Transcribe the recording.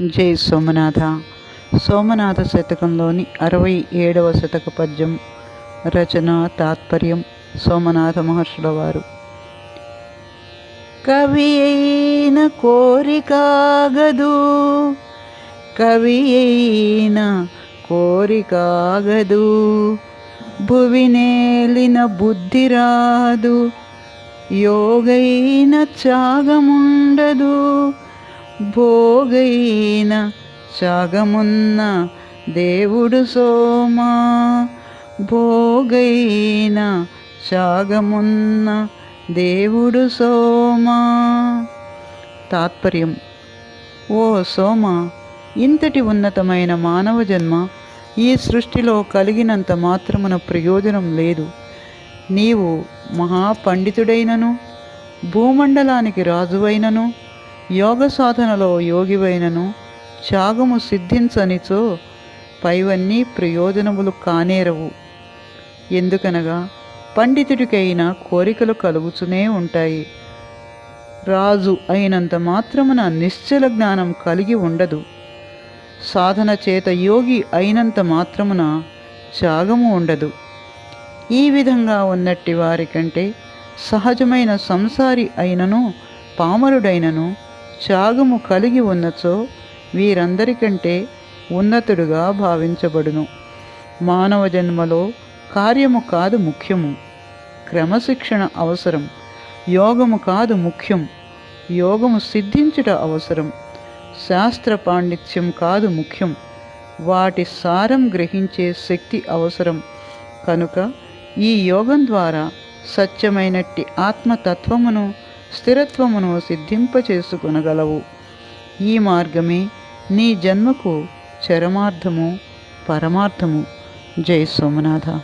జై సోమనాథ. సోమనాథ శతకంలోని అరవై ఏడవ శతక పద్యం రచన తాత్పర్యం సోమనాథ మహర్షుల వారు. కవి అయిన కోరికాగదు కవి అయిన కోరికాగదు భువినేలిన బుద్ధి రాదు. యోగైన త్యాగముండదు. భోగైన త్యాగమున్న దేవుడు సోమా. భోగైన త్యాగమున్న దేవుడు సోమా. తాత్పర్యం. ఓ సోమ ఇంతటి ఉన్నతమైన మానవ జన్మ ఈ సృష్టిలో కలిగినంత మాత్రమున ప్రయోజనం లేదు. నీవు మహాపండితుడైనను భూమండలానికి రాజువైనను యోగ సాధనలో యోగివైనను త్యాగము సిద్ధించనిచో పైవన్నీ ప్రయోజనములు కానేరవు. ఎందుకనగా పండితుడికైన కోరికలు కలుగుతూనే ఉంటాయి. రాజు అయినంత మాత్రమున నిశ్చల జ్ఞానం కలిగి ఉండదు. సాధన చేత యోగి అయినంత మాత్రమున త్యాగము ఉండదు. ఈ విధంగా ఉన్నట్టి వారి కంటే సహజమైన సంసారి అయినను పామరుడైనను త్యాగము కలిగి ఉన్నచో వీరందరికంటే ఉన్నతుడుగా భావించబడును. మానవ జన్మలో కార్యము కాదు ముఖ్యము క్రమశిక్షణ అవసరం. యోగము కాదు ముఖ్యం యోగము సిద్ధించుట అవసరం. శాస్త్ర పాండిత్యం కాదు ముఖ్యం వాటి సారం గ్రహించే శక్తి అవసరం. కనుక ఈ యోగం ద్వారా సత్యమైనట్టి ఆత్మతత్వమును స్థిరత్వమును సిద్ధింపచేసుకొనగలవు. ఈ మార్గమే నీ జన్మకు చరమార్థము పరమార్థము. జై సోమనాథ.